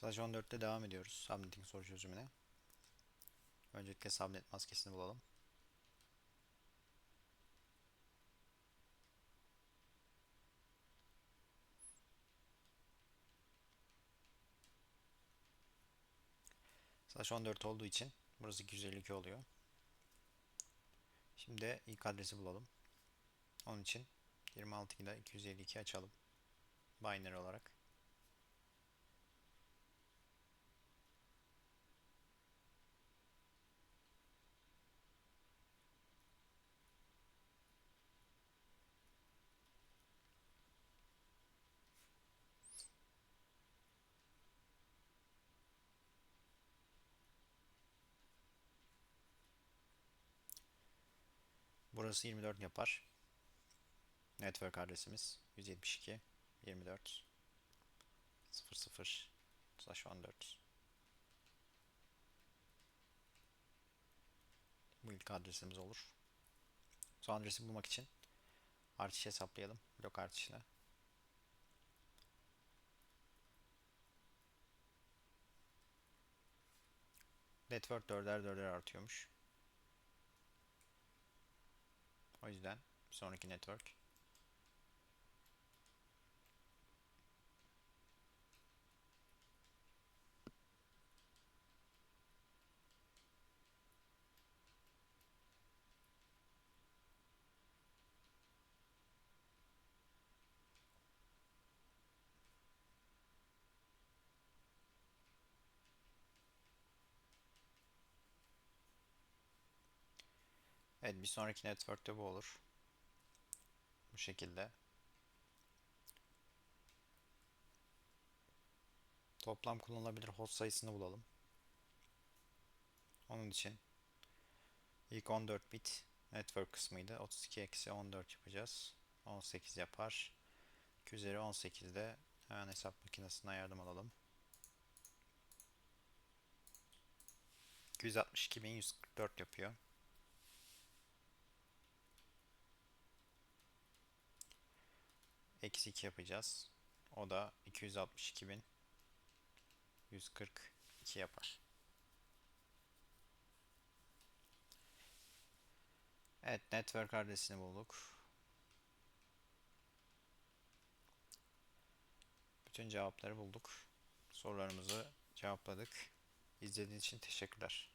Slash 14'te devam ediyoruz. Subnetting soru çözümüne. Öncelikle subnet maskesini bulalım. Slash 14 olduğu için burası 252 oluyor. Şimdi ilk adresi bulalım. Onun için 26 ile 252 açalım. Binary olarak. Burası 24 yapar. Network adresimiz 172 24 00 slash 14 Bu ilk adresimiz olur. Son adresi bulmak için artış hesaplayalım. Blok artışına. Network 4'er 4'er artıyormuş. O yüzden sonraki network Evet bir sonraki network'te bu olur. Bu şekilde. Toplam kullanılabilir host sayısını bulalım. Onun için ilk 14 bit network kısmıydı. 32 eksi 14 yapacağız. 18 yapar. 2 üzeri 18'de hemen hesap makinesine yardım alalım. 262.144 yapıyor. Eksi 2 yapacağız. O da 262.142 yapar. Evet, network adresini bulduk. Bütün cevapları bulduk. Sorularımızı cevapladık. İzlediğiniz için teşekkürler.